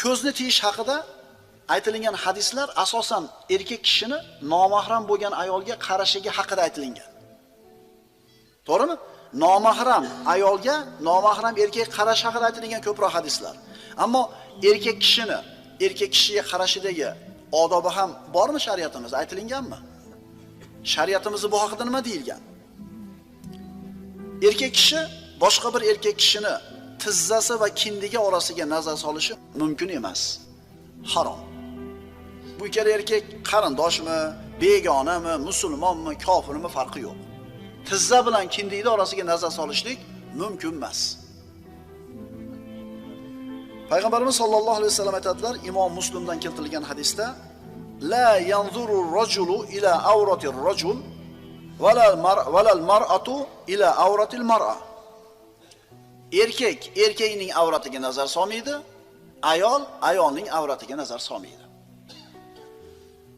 ko'zni tiyish haqida aytilgan hadislar asosan erkak kishini nomahram bo'lgan ayolga qarashiga haqida aytilingan. To'g'rimi? Nomahram ayolga nomahram erkak qarash haqida aytilgan ko'proq hadislar. Ammo erkak kishini erkak kishiga qarashidagi odobi ham bormi shariatimizda aytilinganmi? Shariatimizda bu haqida nima deyilgan? Erkak kishi boshqa bir erkak kishini tizzasi va kindigi orasiga nazar solishi mumkin emas. Harom. Bu ikkala erkak qarindoshmi, begonami, musulmonmi, kofirmi farqi yo'q. Tizza bilan kindikni orasiga nazar solishlik mumkin emas. Payg'ambarimiz sollallohu alayhi vasallam aytadilar, Imom Muslimdan keltirilgan hadisda la yanzuru rajulu ila avrati rajul valal mar'atu ila avratil mar'a. Erkak erkakning avratiga nazar solmaydi, ayol ayolning avratiga nazar solmaydi.